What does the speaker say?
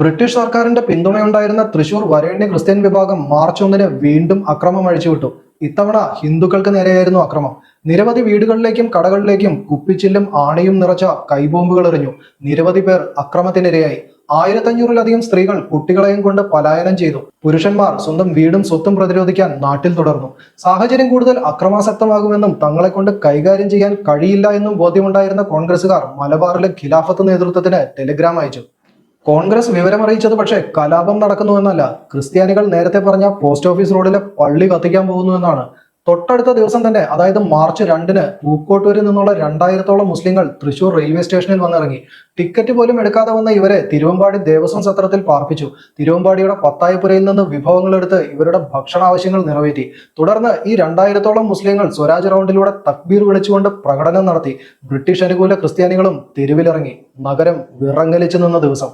British സർക്കാരിന്റെ പിന്തുണയുണ്ടായിരുന്ന തൃശൂർ വരേണ്യ ക്രിസ്ത്യൻ വിഭാഗം മാർച്ച് ഒന്നിന് വീണ്ടും അക്രമം അഴിച്ചുവിട്ടു. ഇത്തവണ ഹിന്ദുക്കൾക്ക് നേരെയായിരുന്നു അക്രമം. നിരവധി വീടുകളിലേക്കും കടകളിലേക്കും കുപ്പിച്ചില്ലും ആണയും നിറച്ച കൈബോംബുകൾ എറിഞ്ഞു. നിരവധി പേർ അക്രമത്തിനിരയായി. ആയിരത്തഞ്ഞൂറിലധികം സ്ത്രീകൾ കുട്ടികളെയും കൊണ്ട് പലായനം ചെയ്തു. പുരുഷന്മാർ സ്വന്തം വീടും സ്വത്തും പ്രതിരോധിക്കാൻ നാട്ടിൽ തുടർന്നു. സാഹചര്യം കൂടുതൽ അക്രമാസക്തമാകുമെന്നും തങ്ങളെ കൊണ്ട് കൈകാര്യം ചെയ്യാൻ കഴിയില്ല എന്നും ബോധ്യമുണ്ടായിരുന്ന കോൺഗ്രസുകാർ മലബാറിലെ ഖിലാഫത്ത് നേതൃത്വത്തിന് ടെലിഗ്രാം അയച്ചു. കോൺഗ്രസ് വിവരമറിയിച്ചത് പക്ഷേ കലാപം നടക്കുന്നുവെന്നല്ല ക്രിസ്ത്യാനികൾ നേരത്തെ പറഞ്ഞ പോസ്റ്റ് ഓഫീസ് റോഡിലെ പള്ളി കത്തിക്കാൻ പോകുന്നുവെന്നാണ് തൊട്ടടുത്ത ദിവസം തന്നെ അതായത് മാർച്ച് രണ്ടിന് പൂക്കോട്ടൂരിൽ നിന്നുള്ള രണ്ടായിരത്തോളം മുസ്ലിങ്ങൾ തൃശൂർ റെയിൽവേ സ്റ്റേഷനിൽ വന്നിറങ്ങി. ടിക്കറ്റ് പോലും എടുക്കാതെ വന്ന ഇവരെ തിരുവമ്പാടി ദേവസ്വം സത്രത്തിൽ പാർപ്പിച്ചു. തിരുവമ്പാടിയുടെ പത്തായപ്പുരയിൽ നിന്ന് വിഭവങ്ങൾ എടുത്ത് ഇവരുടെ ഭക്ഷണാവശ്യങ്ങൾ നിറവേറ്റി. തുടർന്ന് ഈ രണ്ടായിരത്തോളം മുസ്ലിങ്ങൾ സ്വരാജ് റൗണ്ടിലൂടെ തക്ബീർ വിളിച്ചുകൊണ്ട് പ്രകടനം നടത്തി. ബ്രിട്ടീഷ് അനുകൂല ക്രിസ്ത്യാനികളും തെരുവിലിറങ്ങി. നഗരം വിറങ്ങലിച്ചു നിന്ന ദിവസം.